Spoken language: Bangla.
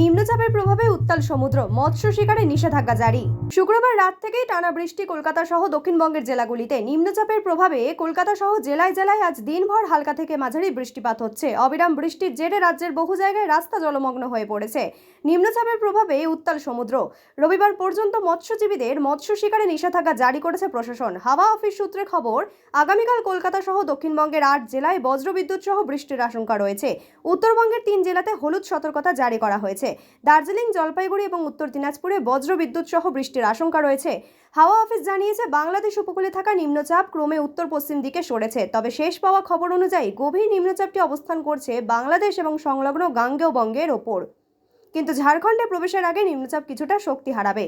নিম্নচাপের প্রভাবে উত্তাল সমুদ্র, মৎস্য শিকারে নিষেধাজ্ঞা জারি। শুক্রবার রাত থেকেই টানা বৃষ্টি কলকাতা সহ দক্ষিণবঙ্গের জেলাগুলিতে নিম্নচাপের প্রভাবে কলকাতা সহ জেলায় জেলায় আজ দিনভর হালকা থেকে মাঝারি বৃষ্টিপাত হচ্ছে। অবিরাম বৃষ্টির জেরে রাজ্যের বহু জায়গায় রাস্তা জলমগ্ন হয়ে পড়েছে। নিম্নচাপের প্রভাবে উত্তাল সমুদ্র। রবিবার পর্যন্ত মৎস্যজীবীদের মৎস্য শিকারে নিষেধাজ্ঞা জারি করেছে প্রশাসন। হাওয়া অফিস সূত্রে খবর, আগামীকাল কলকাতা সহ দক্ষিণবঙ্গের আট জেলায় বজ্রবিদ্যুৎ সহ বৃষ্টির আশঙ্কা রয়েছে। উত্তরবঙ্গের তিন জেলাতে হলুদ সতর্কতা জারি করা হয়েছে। দার্জিলিং, জলপাইগুড়ি এবং উত্তর দিনাজপুরে বজ্রবিদ্যুৎ সহ বৃষ্টির আশঙ্কা রয়েছে। হাওয়া অফিস জানিয়েছে, বাংলাদেশ উপকূলে থাকা নিম্নচাপ ক্রমে উত্তর পশ্চিম দিকে সরেছে। তবে শেষ পাওয়া খবর অনুযায়ী গভীর নিম্নচাপটি অবস্থান করছে বাংলাদেশ এবং সংলগ্ন গাঙ্গেয় বঙ্গের ওপর। কিন্তু ঝাড়খণ্ডে প্রবেশের আগে নিম্নচাপ কিছুটা শক্তি হারাবে।